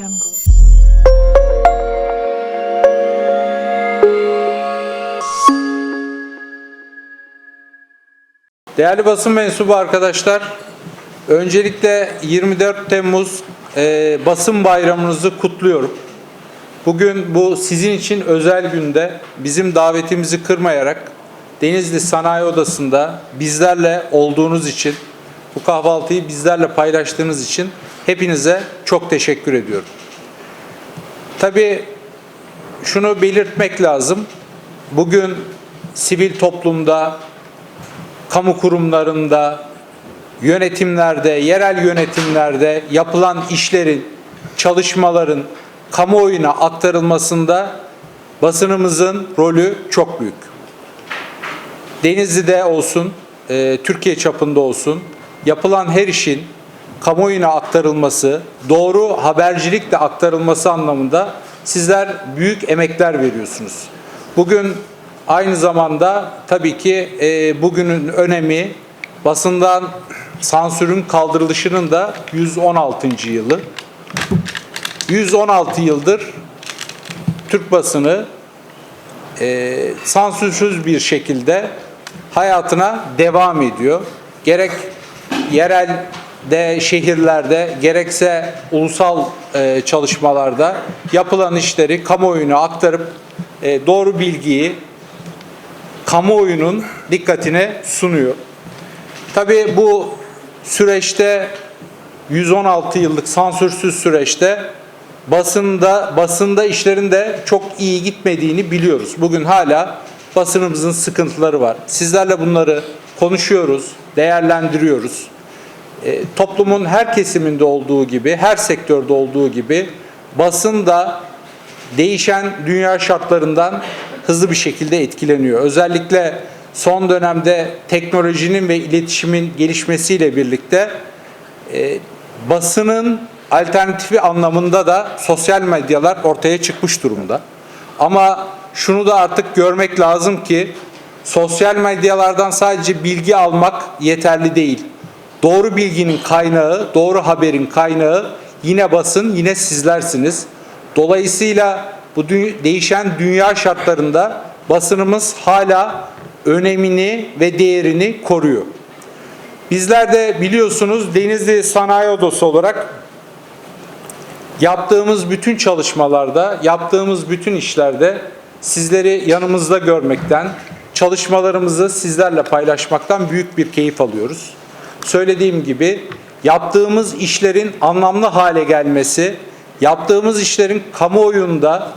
jungle. Değerli basın mensubu arkadaşlar, öncelikle 24 Temmuz e, basın bayramınızı kutluyorum. Bugün bu sizin için özel günde bizim davetimizi kırmayarak Denizli Sanayi Odası'nda bizlerle olduğunuz için, bu kahvaltıyı bizlerle paylaştığınız için hepinize çok teşekkür ediyorum. Tabii şunu belirtmek lazım. Bugün sivil toplumda, kamu kurumlarında, yönetimlerde, yerel yönetimlerde yapılan işlerin, çalışmaların kamuoyuna aktarılmasında basınımızın rolü çok büyük. Denizli'de olsun, e, Türkiye çapında olsun yapılan her işin kamuoyuna aktarılması, doğru habercilikle aktarılması anlamında sizler büyük emekler veriyorsunuz. Bugün aynı zamanda tabii ki e, bugünün önemi basından sansürün kaldırılışının da 116. yılı. 116 yıldır Türk basını e, sansürsüz bir şekilde hayatına devam ediyor. Gerek yerelde, şehirlerde, gerekse ulusal e, çalışmalarda yapılan işleri kamuoyuna aktarıp e, doğru bilgiyi kamuoyunun dikkatine sunuyor. Tabii bu süreçte 116 yıllık sansürsüz süreçte basında basında işlerin de çok iyi gitmediğini biliyoruz. Bugün hala basınımızın sıkıntıları var. Sizlerle bunları konuşuyoruz, değerlendiriyoruz. E, toplumun her kesiminde olduğu gibi, her sektörde olduğu gibi basın da değişen dünya şartlarından hızlı bir şekilde etkileniyor. Özellikle son dönemde teknolojinin ve iletişimin gelişmesiyle birlikte e, basının alternatifi anlamında da sosyal medyalar ortaya çıkmış durumda. Ama şunu da artık görmek lazım ki sosyal medyalardan sadece bilgi almak yeterli değil. Doğru bilginin kaynağı, doğru haberin kaynağı yine basın, yine sizlersiniz. Dolayısıyla bu dü- değişen dünya şartlarında basınımız hala önemini ve değerini koruyor. Bizler de biliyorsunuz Denizli Sanayi Odası olarak yaptığımız bütün çalışmalarda, yaptığımız bütün işlerde sizleri yanımızda görmekten, çalışmalarımızı sizlerle paylaşmaktan büyük bir keyif alıyoruz. Söylediğim gibi yaptığımız işlerin anlamlı hale gelmesi, yaptığımız işlerin kamuoyunda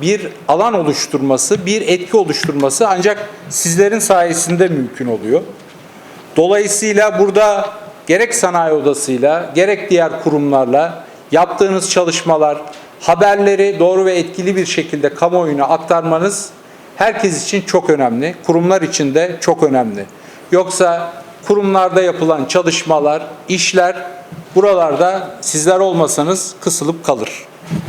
bir alan oluşturması, bir etki oluşturması ancak sizlerin sayesinde mümkün oluyor. Dolayısıyla burada gerek sanayi odasıyla gerek diğer kurumlarla yaptığınız çalışmalar, haberleri doğru ve etkili bir şekilde kamuoyuna aktarmanız herkes için çok önemli. Kurumlar için de çok önemli. Yoksa kurumlarda yapılan çalışmalar, işler buralarda sizler olmasanız kısılıp kalır.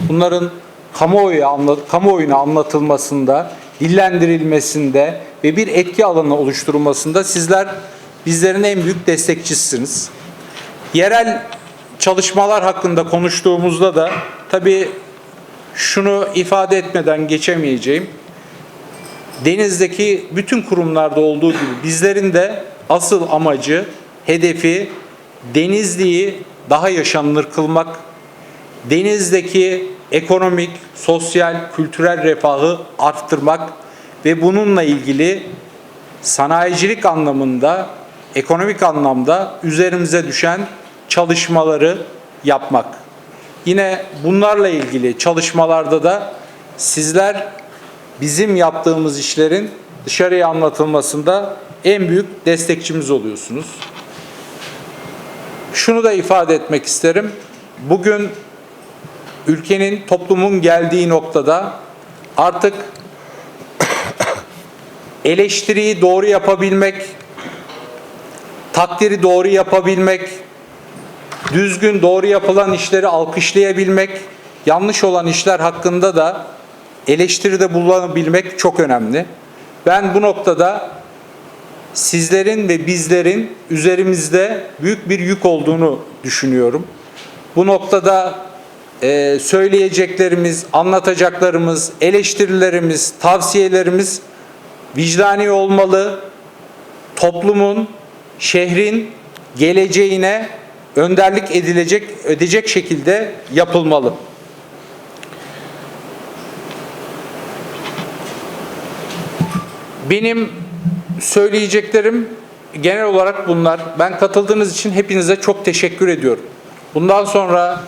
Bunların kamuoyu anlat, kamuoyuna anlatılmasında, dillendirilmesinde ve bir etki alanı oluşturulmasında sizler bizlerin en büyük destekçisiniz. Yerel çalışmalar hakkında konuştuğumuzda da tabii şunu ifade etmeden geçemeyeceğim. Deniz'deki bütün kurumlarda olduğu gibi bizlerin de asıl amacı, hedefi Denizli'yi daha yaşanılır kılmak, Deniz'deki ekonomik, sosyal, kültürel refahı arttırmak ve bununla ilgili sanayicilik anlamında, ekonomik anlamda üzerimize düşen çalışmaları yapmak. Yine bunlarla ilgili çalışmalarda da sizler bizim yaptığımız işlerin dışarıya anlatılmasında en büyük destekçimiz oluyorsunuz. Şunu da ifade etmek isterim. Bugün ülkenin, toplumun geldiği noktada artık eleştiriyi doğru yapabilmek, takdiri doğru yapabilmek, düzgün doğru yapılan işleri alkışlayabilmek, yanlış olan işler hakkında da eleştiride bulunabilmek çok önemli. Ben bu noktada sizlerin ve bizlerin üzerimizde büyük bir yük olduğunu düşünüyorum. Bu noktada e, söyleyeceklerimiz, anlatacaklarımız, eleştirilerimiz, tavsiyelerimiz vicdani olmalı. Toplumun, şehrin geleceğine önderlik edilecek, ödeyecek şekilde yapılmalı. Benim söyleyeceklerim genel olarak bunlar. Ben katıldığınız için hepinize çok teşekkür ediyorum. Bundan sonra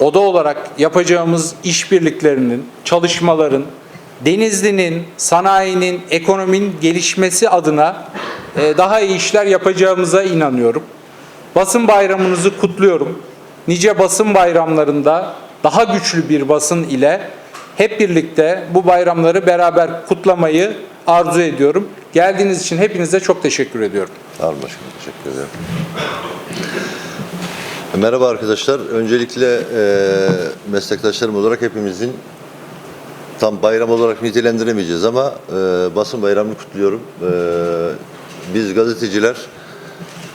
oda olarak yapacağımız işbirliklerinin, çalışmaların, Denizli'nin, sanayinin, ekonominin gelişmesi adına e, daha iyi işler yapacağımıza inanıyorum. Basın bayramınızı kutluyorum. Nice basın bayramlarında daha güçlü bir basın ile hep birlikte bu bayramları beraber kutlamayı arzu ediyorum. Geldiğiniz için hepinize çok teşekkür ediyorum. Sağ olun başkanım. Teşekkür ederim. Merhaba arkadaşlar. Öncelikle e, meslektaşlarım olarak hepimizin tam bayram olarak nitelendiremeyeceğiz ama e, basın bayramını kutluyorum. E, biz gazeteciler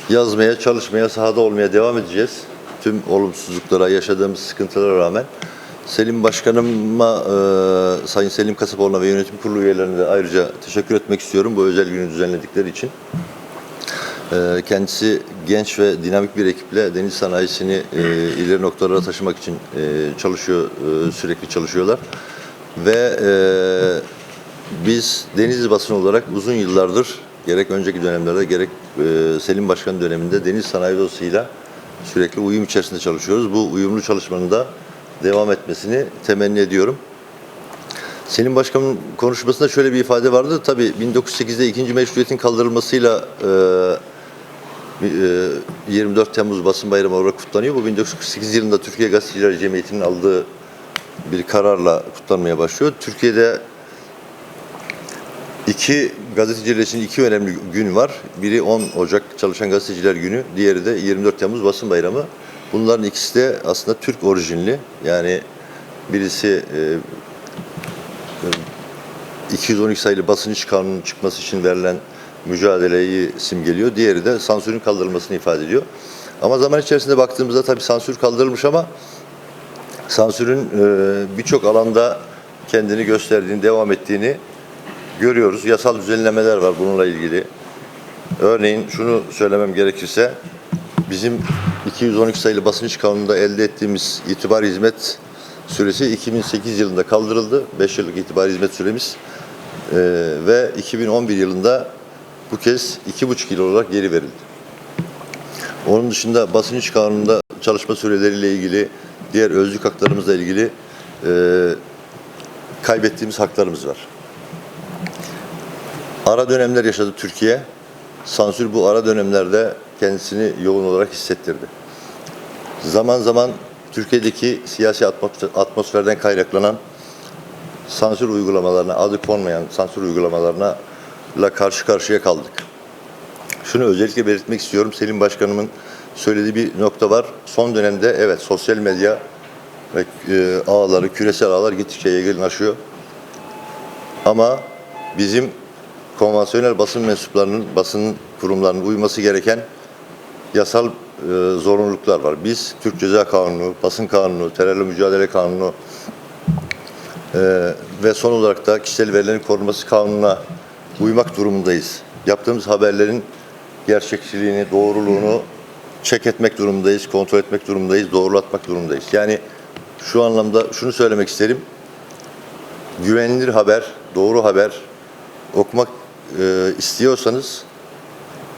yazmaya, çalışmaya, sahada olmaya devam edeceğiz. Tüm olumsuzluklara, yaşadığımız sıkıntılara rağmen. Selim Başkanıma, e, Sayın Selim Kasapoğlu'na ve yönetim kurulu üyelerine de ayrıca teşekkür etmek istiyorum bu özel günü düzenledikleri için. Ee, Kendisi genç ve dinamik bir ekiple deniz sanayisini e, ileri noktalara taşımak için e, çalışıyor, e, sürekli çalışıyorlar. Ve e, biz Denizli basın olarak uzun yıllardır gerek önceki dönemlerde gerek e, Selim Başkan döneminde deniz sanayi odasıyla sürekli uyum içerisinde çalışıyoruz. Bu uyumlu çalışmanın da devam etmesini temenni ediyorum. Selim Başkan'ın konuşmasında şöyle bir ifade vardı. Tabii 1908'de ikinci meşruiyetin kaldırılmasıyla e, e, 24 Temmuz Basın Bayramı olarak kutlanıyor. Bu 1948 yılında Türkiye Gazeteciler Cemiyeti'nin aldığı bir kararla kutlanmaya başlıyor. Türkiye'de iki gazeteciler için iki önemli gün var. Biri 10 Ocak Çalışan Gazeteciler Günü, diğeri de 24 Temmuz Basın Bayramı. Bunların ikisi de aslında Türk orijinli. Yani birisi e, 212 sayılı basın iç kanunun çıkması için verilen mücadeleyi simgeliyor. Diğeri de sansürün kaldırılmasını ifade ediyor. Ama zaman içerisinde baktığımızda tabii sansür kaldırılmış ama sansürün e, birçok alanda kendini gösterdiğini, devam ettiğini görüyoruz. Yasal düzenlemeler var bununla ilgili. Örneğin şunu söylemem gerekirse bizim 212 sayılı basın iç kanununda elde ettiğimiz itibar hizmet süresi 2008 yılında kaldırıldı. 5 yıllık itibar hizmet süremiz. Ee, ve 2011 yılında bu kez 2,5 yıl olarak geri verildi. Onun dışında basın iç kanununda çalışma süreleriyle ilgili, diğer özlük haklarımızla ilgili e, kaybettiğimiz haklarımız var. Ara dönemler yaşadı Türkiye. Sansür bu ara dönemlerde kendisini yoğun olarak hissettirdi. Zaman zaman Türkiye'deki siyasi atmosfer- atmosferden kaynaklanan sansür uygulamalarına, adı konmayan sansür uygulamalarına la karşı karşıya kaldık. Şunu özellikle belirtmek istiyorum. Selim Başkanımın söylediği bir nokta var. Son dönemde evet sosyal medya ve e, ağları, küresel ağlar gittikçe yaygınlaşıyor. Ama bizim konvansiyonel basın mensuplarının, basın kurumlarının uyması gereken yasal e, zorunluluklar var. Biz Türk Ceza Kanunu, Basın Kanunu, Terörle Mücadele Kanunu e, ve son olarak da kişisel verilerin korunması kanununa uymak durumundayız. Yaptığımız haberlerin gerçekçiliğini, doğruluğunu çek etmek durumundayız, kontrol etmek durumundayız, doğrulatmak durumundayız. Yani şu anlamda şunu söylemek isterim. Güvenilir haber, doğru haber okumak e, istiyorsanız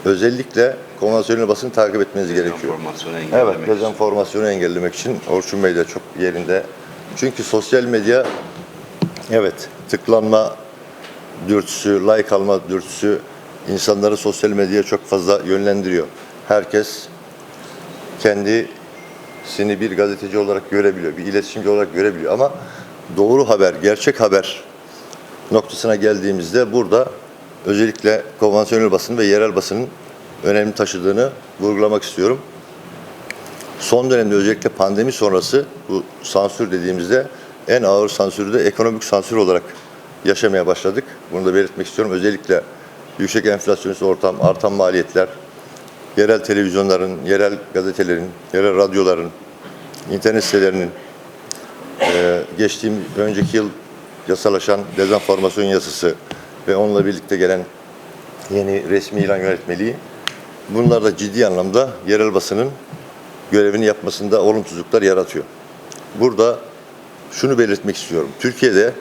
özellikle konvansiyonel basını takip etmeniz gerekiyor. Dezenformasyonu Evet, engellemek dezenformasyonu engellemek için Orçun Bey de çok yerinde. Çünkü sosyal medya evet tıklanma dürtüsü, like alma dürtüsü insanları sosyal medyaya çok fazla yönlendiriyor. Herkes kendisini bir gazeteci olarak görebiliyor, bir iletişimci olarak görebiliyor ama doğru haber, gerçek haber noktasına geldiğimizde burada özellikle konvansiyonel basın ve yerel basının önemli taşıdığını vurgulamak istiyorum. Son dönemde özellikle pandemi sonrası bu sansür dediğimizde en ağır sansürü de ekonomik sansür olarak yaşamaya başladık. Bunu da belirtmek istiyorum. Özellikle yüksek enflasyonist ortam, artan maliyetler, yerel televizyonların, yerel gazetelerin, yerel radyoların, internet sitelerinin geçtiğim önceki yıl yasalaşan dezenformasyon yasası ve onunla birlikte gelen yeni resmi ilan yönetmeliği bunlar da ciddi anlamda yerel basının görevini yapmasında olumsuzluklar yaratıyor. Burada şunu belirtmek istiyorum. Türkiye'de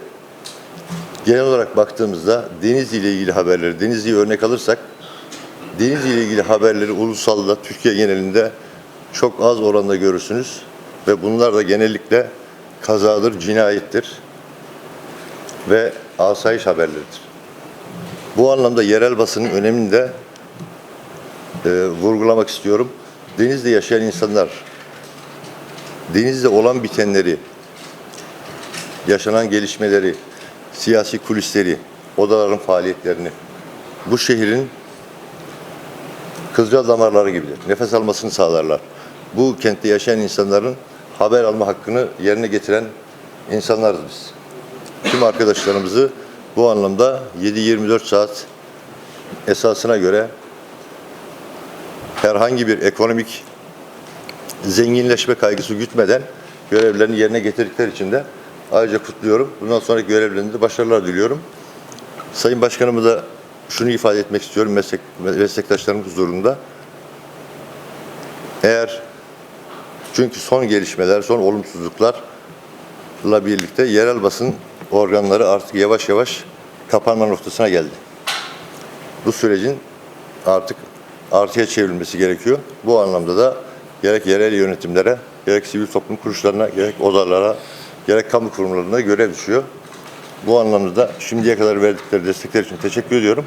genel olarak baktığımızda Denizli ile ilgili haberleri, Denizli'yi örnek alırsak Denizli ile ilgili haberleri ulusalda Türkiye genelinde çok az oranda görürsünüz ve bunlar da genellikle kazadır, cinayettir ve asayiş haberleridir. Bu anlamda yerel basının önemini de e, vurgulamak istiyorum. Denizde yaşayan insanlar, denizde olan bitenleri, yaşanan gelişmeleri, siyasi kulisleri, odaların faaliyetlerini, bu şehrin kızcal damarları gibidir. Nefes almasını sağlarlar. Bu kentte yaşayan insanların haber alma hakkını yerine getiren insanlarız biz. Tüm arkadaşlarımızı bu anlamda 7-24 saat esasına göre herhangi bir ekonomik zenginleşme kaygısı gütmeden görevlerini yerine getirdikleri için de ayrıca kutluyorum. Bundan sonraki görevlerinde de başarılar diliyorum. Sayın Başkanımı da şunu ifade etmek istiyorum meslek, meslektaşlarım huzurunda. Eğer çünkü son gelişmeler, son olumsuzluklarla birlikte yerel basın organları artık yavaş yavaş kapanma noktasına geldi. Bu sürecin artık artıya çevrilmesi gerekiyor. Bu anlamda da gerek yerel yönetimlere, gerek sivil toplum kuruluşlarına, gerek odalara, gerek kamu kurumlarına görev düşüyor. Bu anlamda da şimdiye kadar verdikleri destekler için teşekkür ediyorum.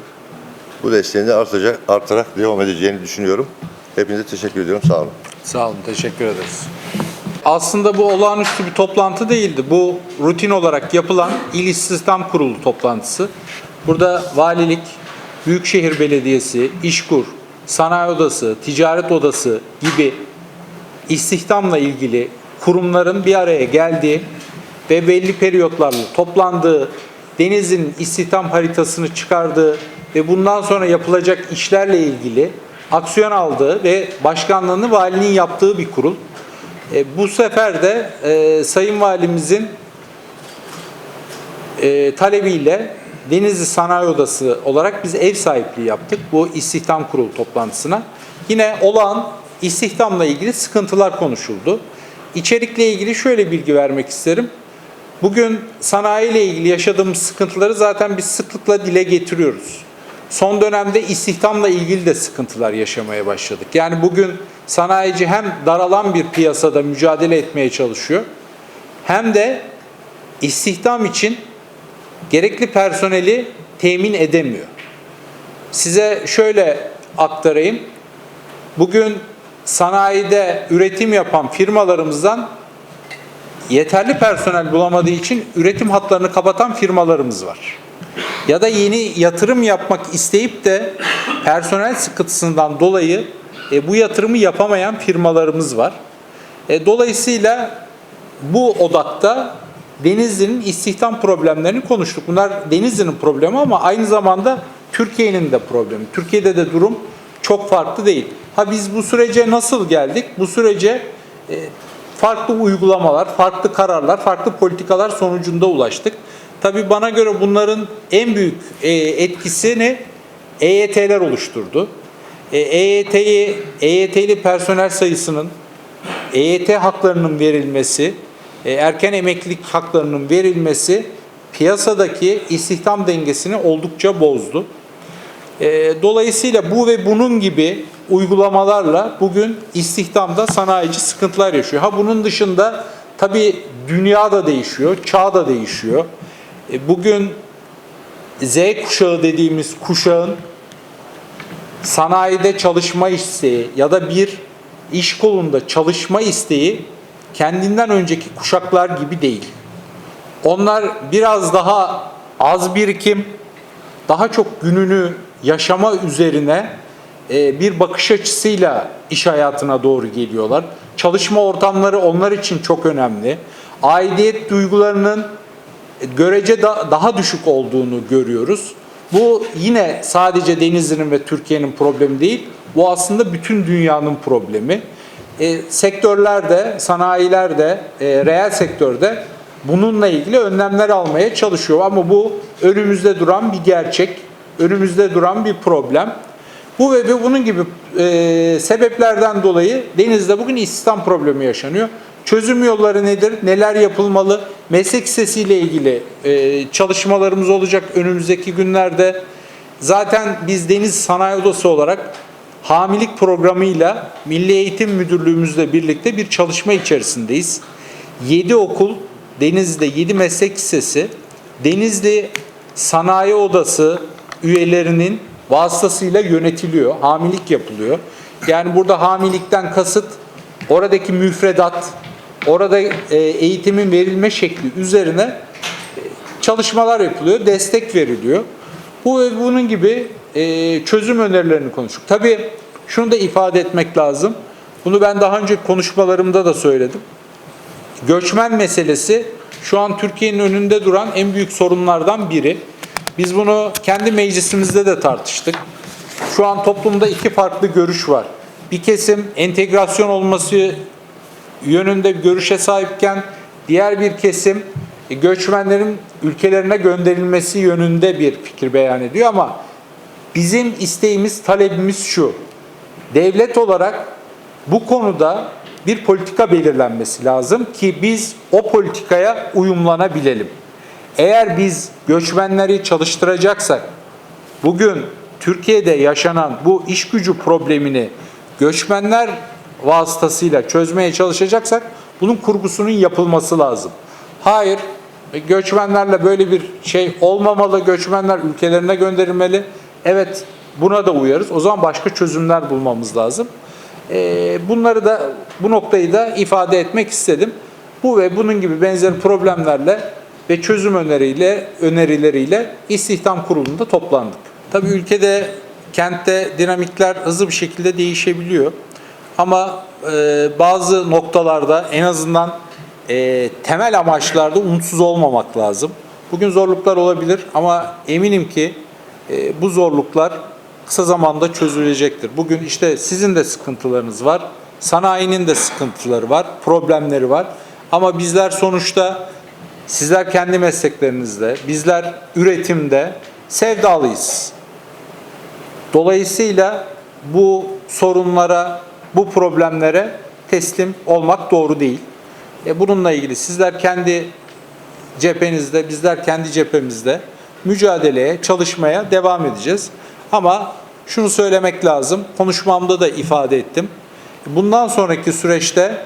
Bu desteğin de artacak, artarak devam edeceğini düşünüyorum. Hepinize teşekkür ediyorum. Sağ olun. Sağ olun, teşekkür ederiz. Aslında bu olağanüstü bir toplantı değildi. Bu rutin olarak yapılan İl İstihdam Kurulu toplantısı. Burada valilik, Büyükşehir Belediyesi, İşkur, Sanayi Odası, Ticaret Odası gibi istihdamla ilgili kurumların bir araya geldiği ve belli periyotlarla toplandığı, Deniz'in istihdam haritasını çıkardığı ve bundan sonra yapılacak işlerle ilgili aksiyon aldığı ve başkanlığını valinin yaptığı bir kurul. E, bu sefer de e, Sayın Valimizin e, talebiyle Denizli Sanayi Odası olarak biz ev sahipliği yaptık bu istihdam kurulu toplantısına. Yine olağan istihdamla ilgili sıkıntılar konuşuldu. İçerikle ilgili şöyle bilgi vermek isterim. Bugün sanayi ile ilgili yaşadığımız sıkıntıları zaten biz sıklıkla dile getiriyoruz. Son dönemde istihdamla ilgili de sıkıntılar yaşamaya başladık. Yani bugün sanayici hem daralan bir piyasada mücadele etmeye çalışıyor hem de istihdam için gerekli personeli temin edemiyor. Size şöyle aktarayım. Bugün sanayide üretim yapan firmalarımızdan yeterli personel bulamadığı için üretim hatlarını kapatan firmalarımız var. Ya da yeni yatırım yapmak isteyip de personel sıkıntısından dolayı e, bu yatırımı yapamayan firmalarımız var. E, dolayısıyla bu odakta Denizli'nin istihdam problemlerini konuştuk. Bunlar Denizli'nin problemi ama aynı zamanda Türkiye'nin de problemi. Türkiye'de de durum çok farklı değil. Ha biz bu sürece nasıl geldik? Bu sürece e, farklı uygulamalar, farklı kararlar, farklı politikalar sonucunda ulaştık. Tabii bana göre bunların en büyük e, etkisini EYT'ler oluşturdu. E, EYT'yi, EYT'li personel sayısının, EYT haklarının verilmesi, e, erken emeklilik haklarının verilmesi piyasadaki istihdam dengesini oldukça bozdu. E, Dolayısıyla bu ve bunun gibi uygulamalarla bugün istihdamda sanayici sıkıntılar yaşıyor. Ha bunun dışında tabii dünya da değişiyor, çağ da değişiyor. E, Bugün Z kuşağı dediğimiz kuşağın sanayide çalışma isteği ya da bir iş kolunda çalışma isteği kendinden önceki kuşaklar gibi değil. Onlar biraz daha az birikim, daha çok gününü yaşama üzerine e, bir bakış açısıyla iş hayatına doğru geliyorlar. Çalışma ortamları onlar için çok önemli. Aidiyet duygularının görece da- daha düşük olduğunu görüyoruz. Bu yine sadece Denizli'nin ve Türkiye'nin problemi değil. Bu aslında bütün dünyanın problemi. E, sektörlerde, sanayilerde, e, reel sektörde bununla ilgili önlemler almaya çalışıyor. Ama bu önümüzde duran bir gerçek, önümüzde duran bir problem. Bu ve ve bunun gibi e, sebeplerden dolayı denizde bugün istihdam problemi yaşanıyor. Çözüm yolları nedir? Neler yapılmalı? Meslek lisesiyle ilgili e, çalışmalarımız olacak önümüzdeki günlerde. Zaten biz Deniz Sanayi Odası olarak hamilik programıyla Milli Eğitim Müdürlüğümüzle birlikte bir çalışma içerisindeyiz. 7 okul, Denizli'de 7 meslek lisesi, Denizli Sanayi Odası üyelerinin vasıtasıyla yönetiliyor, hamilik yapılıyor. Yani burada hamilikten kasıt oradaki müfredat, orada e, eğitimin verilme şekli üzerine e, çalışmalar yapılıyor, destek veriliyor. Bu ve bunun gibi e, çözüm önerilerini konuştuk. Tabii şunu da ifade etmek lazım. Bunu ben daha önce konuşmalarımda da söyledim. Göçmen meselesi şu an Türkiye'nin önünde duran en büyük sorunlardan biri. Biz bunu kendi meclisimizde de tartıştık. Şu an toplumda iki farklı görüş var. Bir kesim entegrasyon olması yönünde bir görüşe sahipken diğer bir kesim e, göçmenlerin ülkelerine gönderilmesi yönünde bir fikir beyan ediyor ama bizim isteğimiz, talebimiz şu. Devlet olarak bu konuda bir politika belirlenmesi lazım ki biz o politikaya uyumlanabilelim. Eğer biz göçmenleri çalıştıracaksak bugün Türkiye'de yaşanan bu iş gücü problemini göçmenler vasıtasıyla çözmeye çalışacaksak bunun kurgusunun yapılması lazım. Hayır, e, göçmenlerle böyle bir şey olmamalı. Göçmenler ülkelerine gönderilmeli. Evet, buna da uyarız. O zaman başka çözümler bulmamız lazım. E, Bunları da bu noktayı da ifade etmek istedim. Bu ve bunun gibi benzer problemlerle ve çözüm öneriyle önerileriyle istihdam kurulunda toplandık. Tabii ülkede kentte dinamikler hızlı bir şekilde değişebiliyor. Ama e, bazı noktalarda en azından e, temel amaçlarda umutsuz olmamak lazım. Bugün zorluklar olabilir ama eminim ki e, bu zorluklar kısa zamanda çözülecektir. Bugün işte sizin de sıkıntılarınız var, sanayinin de sıkıntıları var, problemleri var. Ama bizler sonuçta sizler kendi mesleklerinizde, bizler üretimde sevdalıyız. Dolayısıyla bu sorunlara, bu problemlere teslim olmak doğru değil. E bununla ilgili sizler kendi cephenizde, bizler kendi cephemizde mücadeleye, çalışmaya devam edeceğiz. Ama şunu söylemek lazım, konuşmamda da ifade ettim. Bundan sonraki süreçte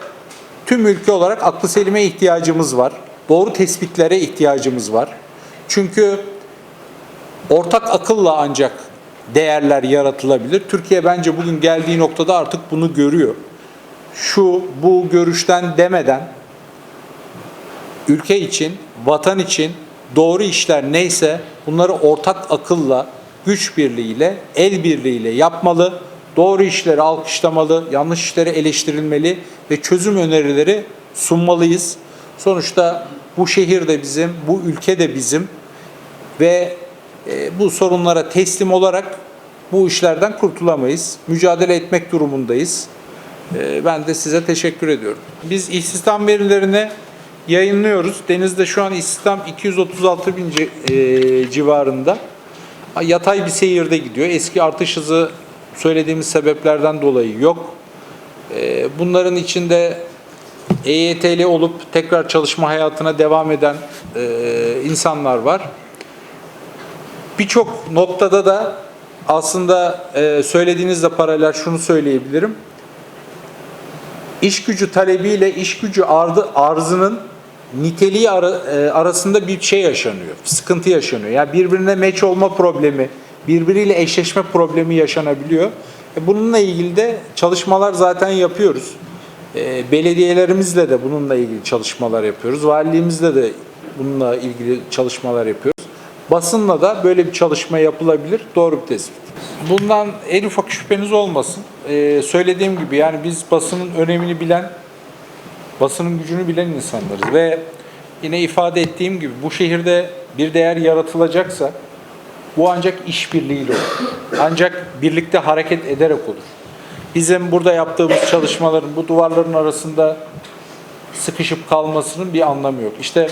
tüm ülke olarak aklı selime ihtiyacımız var. Doğru tespitlere ihtiyacımız var. Çünkü ortak akılla ancak değerler yaratılabilir. Türkiye bence bugün geldiği noktada artık bunu görüyor. Şu, bu görüşten demeden ülke için, vatan için doğru işler neyse bunları ortak akılla, güç birliğiyle, el birliğiyle yapmalı. Doğru işleri alkışlamalı, yanlış işleri eleştirilmeli ve çözüm önerileri sunmalıyız. Sonuçta bu şehir de bizim, bu ülke de bizim ve bu sorunlara teslim olarak bu işlerden kurtulamayız. Mücadele etmek durumundayız. E, Ben de size teşekkür ediyorum. Biz istihdam verilerini yayınlıyoruz. Denizde şu an istihdam 236 bin e, civarında. Yatay bir seyirde gidiyor. Eski artış hızı söylediğimiz sebeplerden dolayı yok. E, Bunların içinde EYT'li olup tekrar çalışma hayatına devam eden e, insanlar var. Birçok noktada da aslında e, söylediğinizle paralel şunu söyleyebilirim. İş gücü talebiyle iş gücü ardı, arzının niteliği ara- e, arasında bir şey yaşanıyor. Sıkıntı yaşanıyor. Yani birbirine meç olma problemi, birbiriyle eşleşme problemi yaşanabiliyor. E, bununla ilgili de çalışmalar zaten yapıyoruz. E, belediyelerimizle de bununla ilgili çalışmalar yapıyoruz. Valiliğimizle de bununla ilgili çalışmalar yapıyoruz. Basınla da böyle bir çalışma yapılabilir. Doğru bir tespit. Bundan en ufak şüpheniz olmasın. Ee, söylediğim gibi yani biz basının önemini bilen, basının gücünü bilen insanlarız. Ve yine ifade ettiğim gibi bu şehirde bir değer yaratılacaksa bu ancak işbirliğiyle olur. Ancak birlikte hareket ederek olur. Bizim burada yaptığımız çalışmaların bu duvarların arasında sıkışıp kalmasının bir anlamı yok. İşte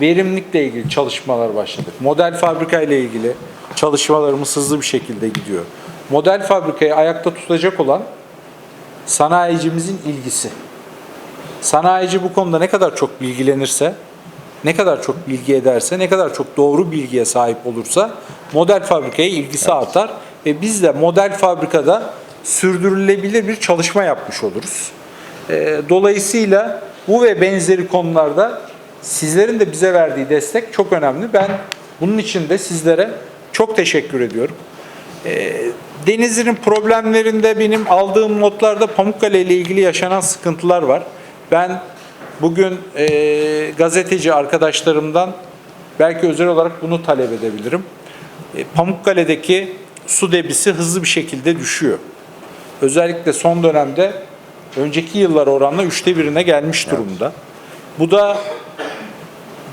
verimlilikle ilgili çalışmalar başladık. Model fabrika ile ilgili çalışmalarımız hızlı bir şekilde gidiyor. Model fabrikayı ayakta tutacak olan sanayicimizin ilgisi. Sanayici bu konuda ne kadar çok bilgilenirse, ne kadar çok bilgi ederse, ne kadar çok doğru bilgiye sahip olursa model fabrikaya ilgisi artar ve biz de model fabrikada sürdürülebilir bir çalışma yapmış oluruz. Ee, Dolayısıyla bu ve benzeri konularda sizlerin de bize verdiği destek çok önemli. Ben bunun için de sizlere çok teşekkür ediyorum. Denizli'nin problemlerinde benim aldığım notlarda Pamukkale ile ilgili yaşanan sıkıntılar var. Ben bugün e, gazeteci arkadaşlarımdan belki özel olarak bunu talep edebilirim. E, Pamukkale'deki su debisi hızlı bir şekilde düşüyor. Özellikle son dönemde önceki yıllar oranla üçte birine gelmiş durumda. Bu da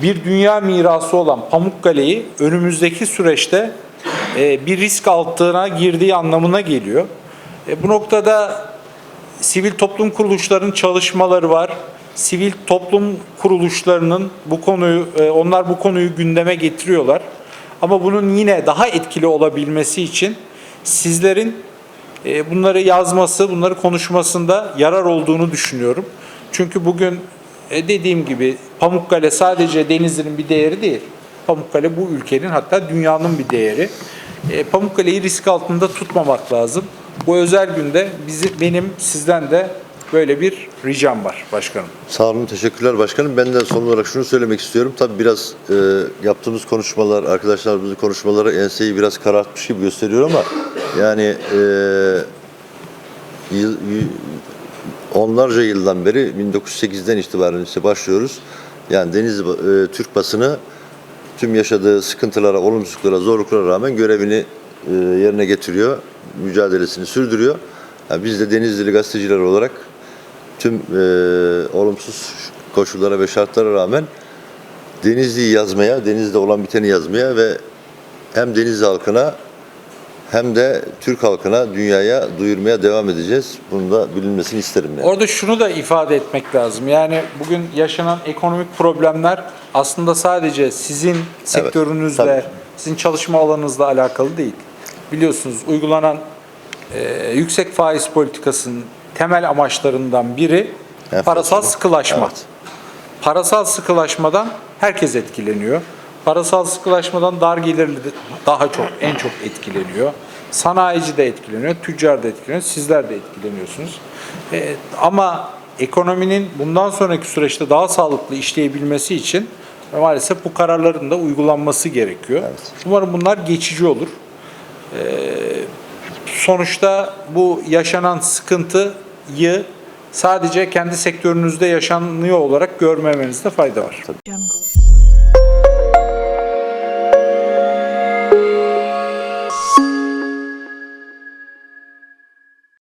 bir dünya mirası olan Pamukkale'yi önümüzdeki süreçte e, bir risk altına girdiği anlamına geliyor. E, bu noktada sivil toplum kuruluşlarının çalışmaları var. Sivil toplum kuruluşlarının bu konuyu, e, onlar bu konuyu gündeme getiriyorlar. Ama bunun yine daha etkili olabilmesi için sizlerin bunları yazması, bunları konuşmasında yarar olduğunu düşünüyorum. Çünkü bugün e, dediğim gibi Pamukkale sadece Denizli'nin bir değeri değil. Pamukkale bu ülkenin hatta dünyanın bir değeri. E, Pamukkale'yi risk altında tutmamak lazım. Bu özel günde bizi, benim sizden de böyle bir ricam var başkanım. Sağ olun, teşekkürler başkanım. Ben de son olarak şunu söylemek istiyorum. Tabii biraz e, yaptığımız konuşmalar, arkadaşlarımızın konuşmaları enseyi biraz karartmış gibi gösteriyor ama yani e, onlarca yıldan beri 1908'den itibaren işte başlıyoruz. Yani deniz e, Türk basını tüm yaşadığı sıkıntılara, olumsuzluklara, zorluklara rağmen görevini e, yerine getiriyor, mücadelesini sürdürüyor. Yani biz de Denizlili gazeteciler olarak tüm e, olumsuz koşullara ve şartlara rağmen Denizli'yi yazmaya, denizde olan biteni yazmaya ve hem Denizli halkına hem de Türk halkına, dünyaya duyurmaya devam edeceğiz. Bunu da bilinmesini isterim. Yani. Orada şunu da ifade etmek lazım. Yani bugün yaşanan ekonomik problemler aslında sadece sizin sektörünüzle, tabii. sizin çalışma alanınızla alakalı değil. Biliyorsunuz uygulanan e, yüksek faiz politikasının temel amaçlarından biri Enflasyon. parasal sıkılaşma. Evet. Parasal sıkılaşmadan herkes etkileniyor. Parasal sıkılaşmadan dar gelirli de daha çok, en çok etkileniyor. Sanayici de etkileniyor, tüccar da etkileniyor, sizler de etkileniyorsunuz. Ee, ama ekonominin bundan sonraki süreçte daha sağlıklı işleyebilmesi için maalesef bu kararların da uygulanması gerekiyor. Umarım bunlar geçici olur. Sonuçta bu yaşanan sıkıntıyı sadece kendi sektörünüzde yaşanıyor olarak görmemenizde fayda var. Jungle.